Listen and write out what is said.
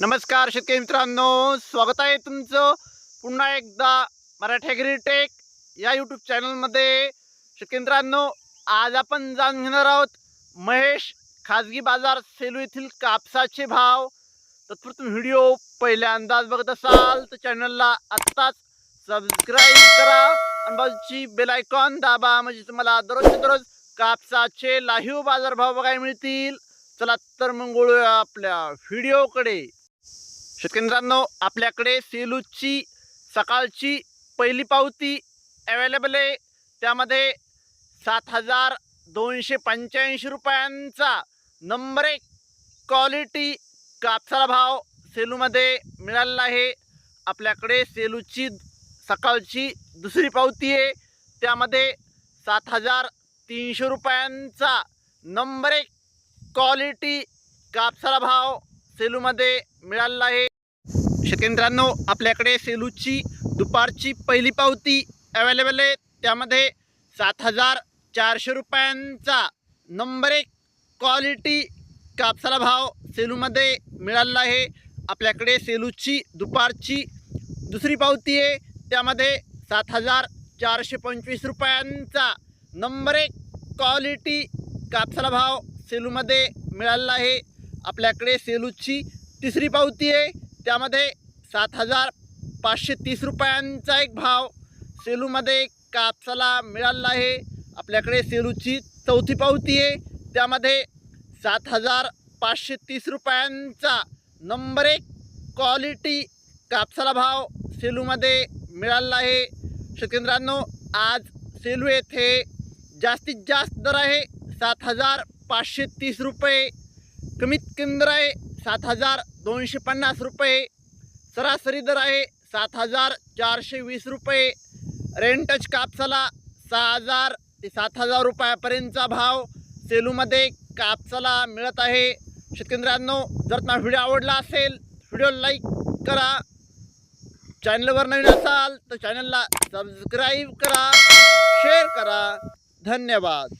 नमस्कार शेतकरी मित्रांनो स्वागत आहे तुमचं पुन्हा एकदा मराठी ॲग्रीटेक या यूट्यूब चॅनलमध्ये शेतकरी मित्रांनो आज आपण जाणून घेणार आहोत महेश खाजगी बाजार सेलू येथील कापसाचे भाव. तत्पूर्वी तुम्ही व्हिडिओ पहिल्यांदाच बघत असाल तर चॅनलला आत्ताच सबस्क्राईब करा आणि बाजूची बेल आयकॉन दाबा म्हणजे तुम्हाला दररोज दररोज कापसाचे लाईव्ह बाजारभाव बघायला मिळतील. चला तर मग आपल्या व्हिडिओकडे. शेतकरी मित्रांनो आपल्याकडे सेलूची सकाळची पहिली पावती अवेलेबल आहे. त्यामध्ये सात हजार दोनशे पंच्याऐंशी रुपयांचा नंबर एक क्वालिटी कापसाला भाव सेलूमध्ये मिळालेला आहे. आपल्याकडे सेलूची सकाळची दुसरी पावती आहे. त्यामध्ये सात हजार तीनशे रुपयांचा नंबर एक क्वालिटी कापसाला भाव सेलूमध्ये मिळालेला आहे. मित्रांनो आपल्याकडे सेलूची दुपारची पहिली पावती अवेलेबल आहे. त्यामध्ये सात हजार चारशे रुपयांचा नंबर एक क्वालिटी कापसाला भाव सेलूमध्ये मिळालेला आहे. आपल्याकडे सेलूची दुपारची दुसरी पावती आहे. त्यामध्ये सात हजार चारशे पंचवीस रुपयांचा नंबर एक क्वालिटी कापसाला भाव सेलूमध्ये मिळालेला आहे. आपल्याकडे सेलूची तिसरी पावती आहे. त्यामध्ये सात हजार पाचशे तीस रुपयांचा एक भाव सेलूमध्ये कापसाला मिळालेला आहे. आपल्याकडे सेलूची चौथी पावती आहे. त्यामध्ये सात हजार पाचशे तीस रुपयांचा नंबर एक क्वालिटी कापसाला भाव सेलूमध्ये मिळालेला आहे. शेतकऱ्यांनो आज सेलू येथे जास्तीत जास्त दर आहे. सात हजार पाचशे तीस रुपये. कमीत कमी दर आहे सात हजार दोनशे पन्नास रुपये. सरासरी दर आहे सात हजार चारशे वीस रुपये. रेंटच कापसाला सहा हजार ते सात हजार रुपयापर्यंतचा भाव सेलूमध्ये कापसाला मिळत आहे. शेतकऱ्यांनो जर तुम्हाला व्हिडिओ आवडला असेल व्हिडिओ लाईक करा. चॅनलवर नवीन असाल तर चॅनलला सबस्क्राईब करा शेअर करा. धन्यवाद.